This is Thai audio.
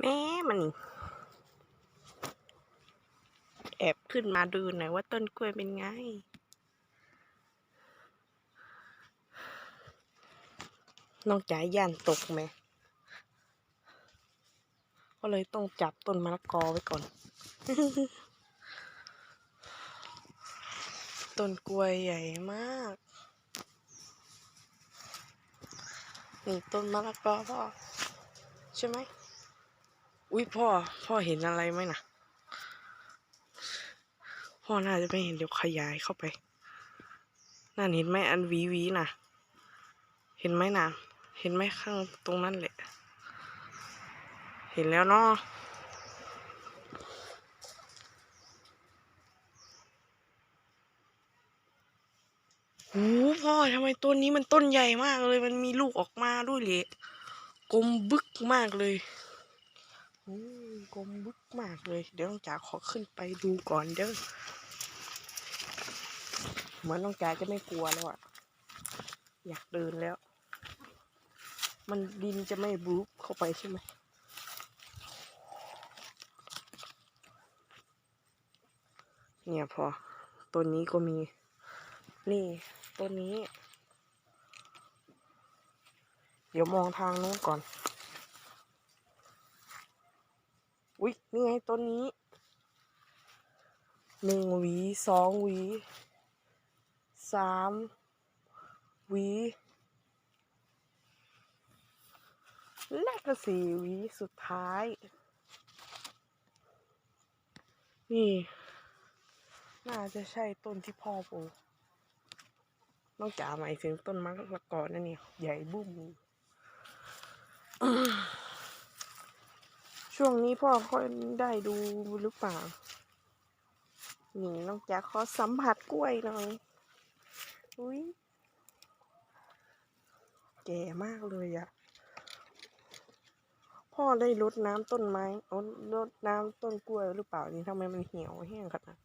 แม่มันนี่แอบขึ้นมาดูหน่อยว่าต้นกล้วยเป็นไงน้องจ๋าย่านตกไหม ก็เลยต้องจับต้นมะละกอไว้ก่อน ต้นกล้วยใหญ่มาก นี่ต้นมะละกอพ่อใช่ไหม อุ้ยพ่อ พ่อเห็นอะไรไหมนะพ่อน่าจะไม่เห็นเดี๋ยวขยายเข้าไป นั่นเห็นไหมอันวีวีนะเห็นไหมนะเห็นไหมข้างตรงนั้นแหละ เห็นแล้วเนาะโอ้พ่อทำไมต้นนี้มันต้นใหญ่มากเลย มันมีลูกออกมาด้วยเลยกลมบึกมากเลย กลมบึกมากเลย เดี๋ยวน้องจ๋าขอขึ้นไปดูก่อนเด้อเหมือนน้องจ๋าจะไม่กลัวแล้วอะอยากเดินแล้ว มันดินจะไม่บลูปเข้าไปใช่ไหมเนี่ยพอต้นนี้ก็มี นี่ต้นนี้ เดี๋ยวมองทางนู้นก่อน อุ๊ยนี่ไงต้นนี้หนึ่งหวีสองหวีสามหวีและก็สี่หวีสุดท้าย นี่ น่าจะใช่ต้นที่พ่อปลูกนองจ๋าหมายถึงต้นมะละกอนั่นนี่ใหญ่บุ้ม ช่วงนี้พ่อค่อยได้ดูหรือเปล่า นี่น้องจ๋าขอสัมผัสกล้วยหน่อย อุ้ยแก่มากเลยอะพ่อได้รดน้ำต้นไม้รดน้ำต้นกล้วยหรือเปล่านี่ทำไมมันเหี่ยวแห้งขนาด